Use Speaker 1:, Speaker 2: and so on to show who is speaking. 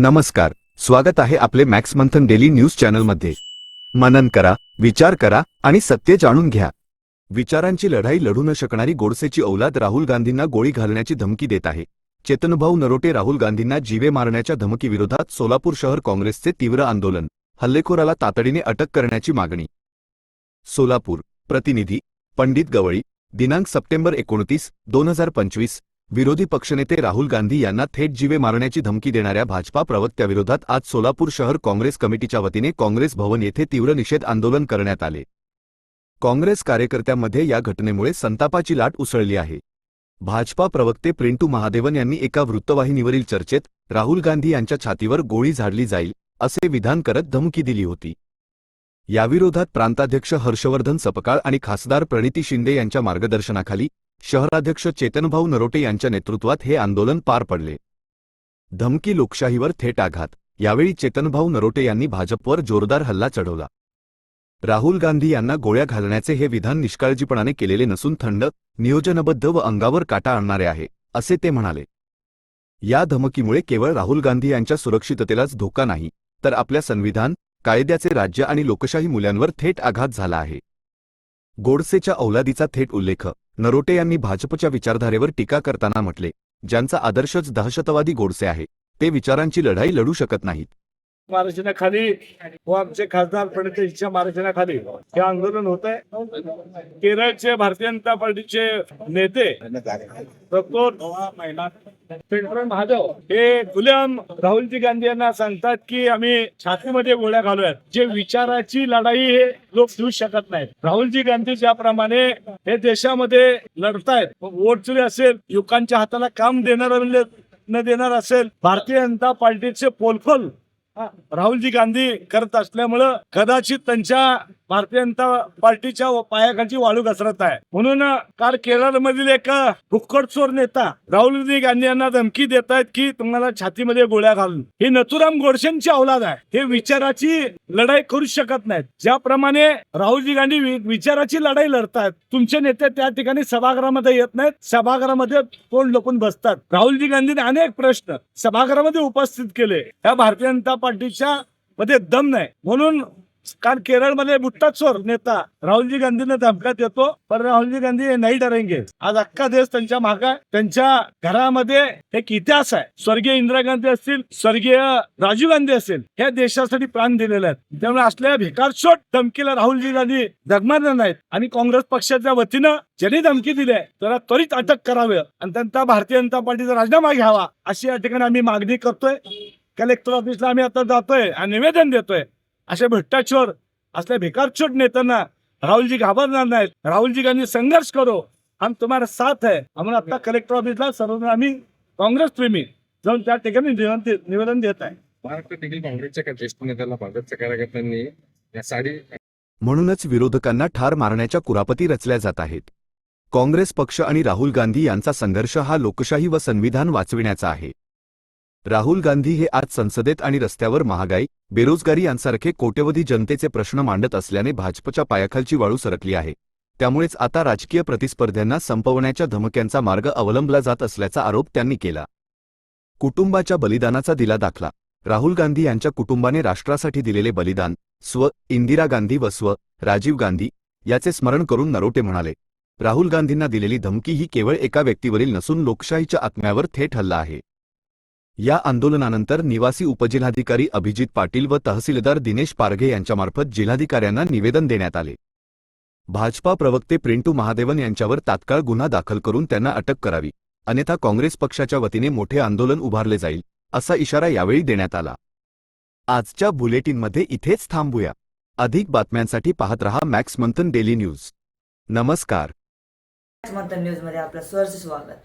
Speaker 1: नमस्कार स्वागत आहे आपले मॅक्स मंथन डेली न्यूज चॅनलमध्ये. मनन करा विचार करा आणि सत्य जाणून घ्या. विचारांची लढाई लढू न शकणारी गोडसेची औलाद राहुल गांधींना गोळी घालण्याची धमकी देत आहे. चेतनभाऊ नरोटे राहुल गांधींना जीवे मारण्याच्या धमकीविरोधात सोलापूर शहर काँग्रेसचे तीव्र आंदोलन हल्लेखोराला तातडीने अटक करण्याची मागणी. सोलापूर प्रतिनिधी पंडित गवळी दिनांक सप्टेंबर एकोणतीस दोन हजार पंचवीस विरोधी पक्षनेते राहुल गांधी यांना थेट जीवे मारण्याची धमकी देणाऱ्या भाजपा प्रवक्त्याविरोधात आज सोलापूर शहर काँग्रेस कमिटीच्या वतीने काँग्रेस भवन येथे तीव्र निषेध आंदोलन करण्यात आले. काँग्रेस कार्यकर्त्यांमध्ये या घटनेमुळे संतापाची लाट उसळली आहे. भाजपा प्रवक्ते प्रिंटू महादेवन यांनी एका वृत्तवाहिनीवरील चर्चेत राहुल गांधी यांच्या छातीवर गोळी झाडली जाईल असे विधान करत धमकी दिली होती. याविरोधात प्रांताध्यक्ष हर्षवर्धन सपकाळ आणि खासदार प्रणिती शिंदे यांच्या मार्गदर्शनाखाली शहराध्यक्ष चेतनभाऊ नरोटे यांच्या नेतृत्वात हे आंदोलन पार पडले. धमकी लोकशाहीवर थेट आघात. यावेळी चेतनभाऊ नरोटे यांनी भाजपवर जोरदार हल्ला चढवला. राहुल गांधी यांना गोळ्या घालण्याचे हे विधान निष्काळजीपणाने केलेले नसून थंड नियोजनबद्ध व अंगावर काटा आणणारे आहे असे ते म्हणाले. या धमकीमुळे केवळ राहुल गांधी यांच्या सुरक्षिततेलाच धोका नाही तर आपल्या संविधान कायद्याचे राज्य आणि लोकशाही मूल्यांवर थेट आघात झाला आहे. गोडसेच्या औलादीचा थेट उल्लेख नरोटे यांनी भाजपच्या विचारधारेवर टीका करताना म्हटले ज्यांचा आदर्शच दहशतवादी गोडसे आहे ते विचारांची लढाई लढू शकत नाहीत.
Speaker 2: मार्गदर्शनाखाली व आमचे खासदार प्रणितीच्या मार्गदर्शनाखाली हे आंदोलन होत आहे केरळचे भारतीय जनता पार्टीचे नेते डॉक्टर महादेव हे गुलाम राहुलजी गांधी यांना सांगतात की आम्ही छातीमध्ये गोळ्या घालूयात. जे विचाराची लढाई हे लोक देऊ शकत नाहीत. राहुलजी गांधी ज्याप्रमाणे हे देशामध्ये लढतायत वोट चुरी असेल युवकांच्या हाताला काम देणार न देणार असेल भारतीय जनता पार्टीचे पोलखोल राहुलजी गांधी करत असल्यामुळं कदाचित त्यांच्या भारतीय जनता पार्टीच्या पायाखालची वाळू घसरत आहे. म्हणून काल केरळमधील एक भुक्कडचोर नेता राहुल गांधी यांना धमकी देत आहेत की तुम्हाला छातीमध्ये गोळ्या घालून. हे नथुराम गोडसेंची औलाद आहे. हे विचाराची लढाई करू शकत नाहीत. ज्याप्रमाणे राहुलजी गांधी वि- विचाराची लढाई लढतायत तुमचे नेते त्या ठिकाणी सभागृहामध्ये येत नाहीत. सभागृहामध्ये तोंड लपून बसतात. राहुलजी गांधीने अनेक प्रश्न सभागृहामध्ये उपस्थित केले. या भारतीय जनता पार्टीच्या मध्ये दम नाही. म्हणून कारण केरळमध्ये बुट्टाचोर नेता राहुलजी गांधींना धमका येतो पण राहुलजी गांधी हे नाही डरेंगे आज अख्खा देश त्यांच्या माग त्यांच्या घरामध्ये एक इतिहास आहे. स्वर्गीय इंदिरा गांधी असतील स्वर्गीय राजीव गांधी असेल ह्या देशासाठी प्राण दिलेले आहेत. त्यामुळे असलेल्या भिकारशोट धमकीला राहुलजी गांधी दगमारणार नाहीत. आणि काँग्रेस पक्षाच्या वतीनं ज्यांनी धमकी दिली आहे त्याला त्वरित अटक करावी. आणि त्यांचा भारतीय जनता पार्टीचा राजीनामा घ्यावा अशी या ठिकाणी आम्ही मागणी करतोय. कलेक्टर ऑफिसला आम्ही आता जातोय आणि निवेदन देतोय. असे भ्रष्टाचार असल्या भिकारचोट नेत्यांना राहुलजी घाबरणार नाहीत. राहुलजी गांधी संघर्ष करो. हम तुम्हारा साथ है. म्हणून आता कलेक्टर ऑफिसला सर्व आम्ही काँग्रेस प्रेमी जाऊन त्या ठिकाणी निवेदन देत आहे.
Speaker 3: महाराष्ट्र देखील काँग्रेसच्या ज्येष्ठ नेत्याला भाजपच्या कार्यकर्त्यांनी या साडी
Speaker 1: म्हणूनच विरोधकांना ठार मारण्याच्या कुरापती रचल्या जात आहेत. काँग्रेस पक्ष आणि राहुल गांधी यांचा संघर्ष हा लोकशाही व संविधान वाचविण्याचा आहे. राहुल गांधी हे आज संसदेत आणि रस्त्यावर महागाई बेरोजगारी यांसारखे कोट्यवधी जनतेचे प्रश्न मांडत असल्याने भाजपच्या पायाखालची वाळू सरकली आहे. त्यामुळेच आता राजकीय प्रतिस्पर्ध्यांना संपवण्याच्या धमक्यांचा मार्ग अवलंबला जात असल्याचा आरोप त्यांनी केला. कुटुंबाच्या बलिदानाचा दिला दाखला. राहुल गांधी यांच्या कुटुंबाने राष्ट्रासाठी दिलेले बलिदान स्व इंदिरा गांधी व स्व राजीव गांधी याचे स्मरण करून नरोटे म्हणाले. राहुल गांधींना दिलेली धमकी ही केवळ एका व्यक्तीवरील नसून लोकशाहीच्या आत्म्यावर थेट हल्ला आहे. या आंदोलनानंतर निवासी उपजिल्हाधिकारी अभिजित पाटील व तहसीलदार दिनेश पारघे यांच्यामार्फत जिल्हाधिकाऱ्यांना निवेदन देण्यात आले. भाजपा प्रवक्ते प्रिंटू महादेवन यांच्यावर तात्काळ गुन्हा दाखल करून त्यांना अटक करावी. अन्यथा काँग्रेस पक्षाच्या वतीने मोठे आंदोलन उभारले जाईल असा इशारा यावेळी देण्यात आला. आजच्या बुलेटिनमध्ये इथेच थांबूया. अधिक बातम्यांसाठी पाहत रहा मॅक्स मंथन डेली न्यूज. नमस्कार.
Speaker 4: मंथन न्यूजमध्ये आपलं स्वागत.